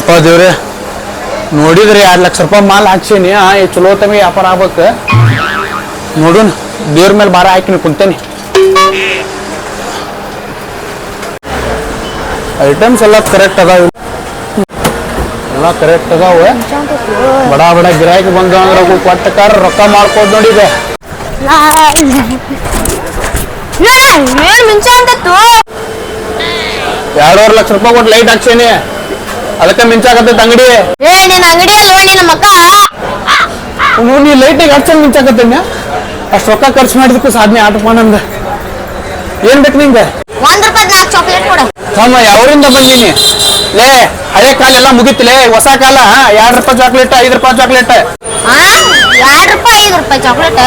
ಯಪ್ಪ ದೇವ್ರೆ ನೋಡಿದ್ರಿ ಎರಡು ಲಕ್ಷ ರೂಪಾಯಿ ಮಾಲ್ ಹಾಕ್ಸೀನಿ. ಈ ಚಲೋ ತಮಗೆ ವ್ಯಾಪಾರ ಆಗ್ಬೇಕು. ನೋಡೋಣ ದೇವ್ರ ಮೇಲೆ ಭಾರ ಹಾಕಿನಿ ಕುಂತೇನಿ. ಐಟಮ್ಸ್ ಎಲ್ಲ ಕರೆಕ್ಟ್ ಅದಾವ. ಎಲ್ಲ ಕರೆಕ್ಟ್ ಅದಾವ. ಬಡ ಬಡ ಗಿರಾಕಿ ಬಂದ ಅಂದ್ರೆ ಕೊಟ್ಟಕಾರ ಕೊಟ್ಟ ಕಾರ ರೊಕ್ಕ ಮಾಡ್ಕೋದ್ ನೋಡಿದೆ. ಎರಡೂವರೆ ಲಕ್ಷ ರೂಪಾಯಿ ಕೊಟ್ಟು ಲೈಟ್ ಹಾಕ್ಸೀನಿ. ಅದಕ್ಕೆ ಮಿಂಚಾಕತ್ತೈತೆ ಅಂಗಡಿ ಏ ನಿನ್ ಅಂಗಡಿ ಅಲ್ವ ನಿನ್ನ ಮಕ್ಕ. ನೀ ಲೈಟಿಗೆ ಹಚ್ಚಂಗ್ ಮಿಂಚಾಕತ್ತೇನೆ ಅಷ್ಟು ರೊಕ್ಕ ಖರ್ಚು ಮಾಡಿದಕ್ಕೂ ಸಾಧನೆ ಆಟ ಮಾಡಂದ ಏನ್ ಬೇಕು ನಿಂಗೆ? ಒಂದ್ ರೂಪಾಯಿ ನಾಲ್ಕು ಚಾಕ್ಲೇಟ್ ಕೊಡು. ತಮ್ಮ ಯಾವರಿಂದ ಬಂದೀನಿ? ಲೇ ಹಳೆ ಕಾಲ ಎಲ್ಲ ಮುಗಿತಿಲೇ ಹೊಸ ಕಾಲ ಎರಡು ರೂಪಾಯಿ ಚಾಕ್ಲೇಟ್ ಐದು ರೂಪಾಯಿ ಚಾಕ್ಲೇಟ್ ಆ? ಎರಡ್ ರೂಪಾಯಿ ಐದು ರೂಪಾಯಿ ಚಾಕ್ಲೇಟ್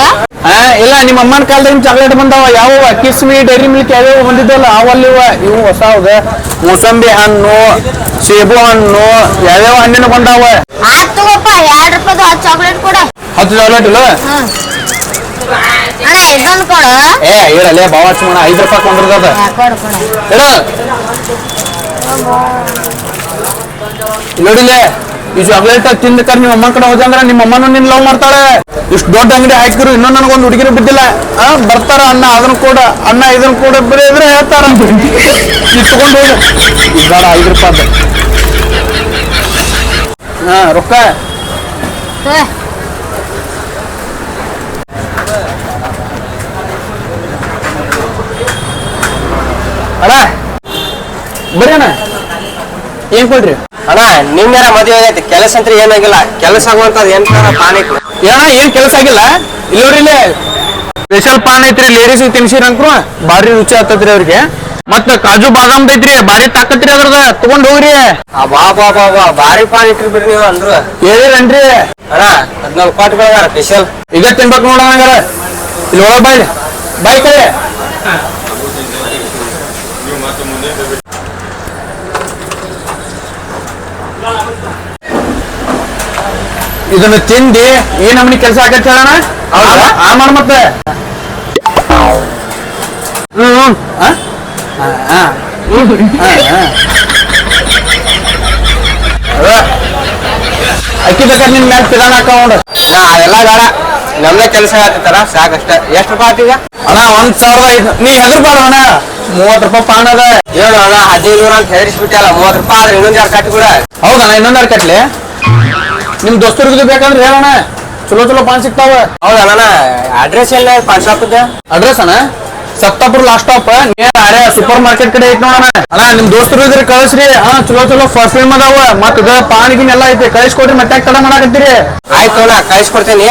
ಇಲ್ಲ ನಿಮ್ಮ ಅಮ್ಮನ ಕಾಲದಾಗ ಚಾಕ್ಲೇಟ್ ಬಂದಾವ. ಯಾವ ಕಿಸ್ಮಿ ಡೈರಿ ಮಿಲ್ಕ್ ಯಾವ್ಯಾವ ಬಂದಿದ್ದಲ್ಲ ಅವಲ್ಲಿ ಇವು ಹೊಸ ಮೂಸಂಬಿ ಹಣ್ಣು ಸೇಬು ಹಣ್ಣು ಯಾವ್ಯಾವ ಹಣ್ಣಿನ ಬಂದಾವ? ಆತ್ ತಗೋಪ್ಪ ಎರಡ್ ರೂಪಾಯ್ದು ಹತ್ತು ಚಾಕ್ಲೇಟ್ ಕೊಡು. ಹತ್ತು ಚಾಕ್ಲೇಟ್ ಇಲ್ಲ? ಏ ಇರಲೇ ಬಾವ ಸುಮ್ಮನೆ ಐದು ರೂಪಾಯಿ ಕೊಂಡ್ರದ ಹಾ, ಕೊಡು ಕೊಡು. ಇಡ. ನೋಡಿಲೆ ಈ ಚಾಕ್ಲೇಟ್ ತಿಂದಕರ್ ನಿಮ್ಮ ಅಮ್ಮನ ಕಡೆ ಹೋದಂದ್ರ ನಿಮ್ಮ ಅಮ್ಮನೂ ನಿನ್ ಲವ್ ಮಾಡ್ತಾಳೆ. ಇಷ್ಟು ದೊಡ್ಡ ಅಂಗಡಿ ಹಾಕಿರು ಇನ್ನೂ ನನಗೊಂದು ಹುಡುಗಿರು ಬಿದ್ದಿಲ್ಲ. ಬರ್ತಾರ ಅಣ್ಣ ಅದನ್ನ ಕೂಡ ಅಣ್ಣ ಇದನ್ನ ಕೂಡ ಬರೀ ಇದ್ರೆ ಹೇಳ್ತಾರ. ಇಟ್ಕೊಂಡು ಇದ್ದಾರ ಐದು ರೂಪಾಯಿ ಹಾ ರೊಕ್ಕ. ಅಣ್ಣ. ಏನ್ ಕೊಡ್ರಿ? ಅಣ್ಣ ನಿನ್ನೆರ ಮದುವೆ ಆಗೈತಿ. ಕೆಲಸ ಅಂತ ಏನಾಗಿಲ್ಲ ಕೆಲಸ ಆಗುವಂತದ್ ಏನ್ ಪಾನಿಕ್ ಏನ ಏನ್ ಕೆಲಸ ಆಗಿಲ್ಲ? ಇಲ್ಲಿ ನೋಡ್ರಿ ಇಲ್ಲಿ ಸ್ಪೆಷಲ್ ಪಾನ್ ಐತ್ರಿ ಲೇಡೀಸ್ ತಿನ್ಸಿರಂಕ್ರು ಬಾರಿ ರುಚಿ ಆಗ್ತದ್ರಿ ಅವ್ರಿಗೆ. ಮತ್ತ ಕಾಜು ಬಾದಾಮ್ ಐತ್ರಿ ಬಾರಿ ತಾಕತ್ರಿ ಅದ್ರದ. ತಗೊಂಡ್ ಹೋಗ್ರಿ. ಬಾ ಬಾ ಬಾ ಬಾ. ಭಾರಿ ಪಾನ್ ಇಟ್ರಿ ಬಿಡ್ರಿ ನೀವು ಅಂದ್ರು. ಹೇಳಿರನ್ರಿ? ಅಣ್ಣ ಹದ್ನಾಲ್ಕು ಸ್ಪೆಷಲ್ ಈಗ ತಿನ್ಬೇಕು ನೋಡ ಹಂಗಾರ. ಇಲ್ಲಿ ಒಳಗ್ ಬಾಯ್ ಬಾಯ್ ಕಡೆ. ಇದನ್ನ ತಿಂದಿ ಏನ್ ನಮ್ನಿ ಕೆಲಸ ಆಗತ್ತೆ ಹೇಳೋಣ ಮತ್ತೆ. ಹ್ಮ್. ಅಕ್ಕಿ ಬೇಕಾದ್ರೆ ನಿನ್ ಮ್ಯಾಲ ಪಿದಾನ ಹಾಕೊಂಡ್ ನಾ ಎಲ್ಲ ಬೇಡ. ನಮ್ದೇ ಕೆಲಸ ಆಗತ್ತಾರ ಸಾಕಷ್ಟ. ಎಷ್ಟು ರೂಪಾಯಿ ಆತೀಗ ಅಣ್ಣ ಒಂದ್ ಸಾವಿರದ ಐದು ನೀ ಹೆದರ್ಬಾರ ಅಣ್ಣ. ಮೂವತ್ ರೂಪಾಯಿ ಪಾನ್ ಅದ. ಹೇಳು ಅಣ್ಣ ಹದಿನೈದು ನೂರ ಅಂತ ಹೆದರಿಸ್ಬಿಟ್ಟಲ್ಲ ಮೂವತ್ ರೂಪಾಯಿ ಆದ್ರೆ ಇನ್ನೊಂದ್ ಯಾರು ಕಟ್ಟಿ ಬಿಡ ಹೌದಣ್ಣ ಇನ್ನೊಂದಾರು ಕಟ್ಲಿ? ನಿಮ್ ದೋಸ್ತರಿಗೂ ಬೇಕಂದ್ರೆ ಹೇಳಣ್ಣ. ಚಲೋ ಚಲೋ ಪಾನ್ ಸಿಗ್ತಾವ. ಹೌದಣ್ಣ ಅಡ್ರೆಸ್ ಎಲ್ಲ ಪಾನ್ ಶಾಪದ ಅಡ್ರೆಸ್ ಅಣ್ಣ? ಸಪ್ತಾಪುರ್ ಲಾಸ್ಟ್ ಸ್ಟಾಪ್ ನೇರ ಅರೆ ಸೂಪರ್ ಮಾರ್ಕೆಟ್ ಕಡೆ ಐತಿ ನೋಡಣ ಅಣ್ಣ ನಿಮ್ ದೋಸ್ತರು ಇದ್ರೆ ಕಳಿಸ್ರಿ. ಹಾ ಚಲೋ ಚಲೋ ಫಸ್ಟ್ ಅದಾವ. ಮತ್ತ ಪಾನ್ ಗಿನ್ ಎಲ್ಲ ಐತಿ. ಕಳಿಸ್ಕೊಡ್ರಿ ಮತ್ತೆ ತಡ ಮಾಡಾಕತ್ತೀರಿ? ಆಯ್ತು ಅಣ್ಣ ಕಳಿಸ್ಕೊಡ್ತೇನೆ.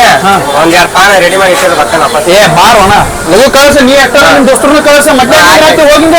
ಒಂದ್ ಎರಡು ಪಾನ್ ರೆಡಿ ಮಾಡಿ ಇಟ್ಟಿರು ಬರ್ತಾನೆ ವಾಪಸ್. ಏ ಬಾರ್ ಅಣ್ಣ. ಲಘು ಕಳಿಸ ನೀ ಅಕ್ಕ ನಿಮ್ ದೋಸ್ತರನ್ನ ಕಳಿಸ. ಮತ್ತೆ ಹೋಗಿಂದ?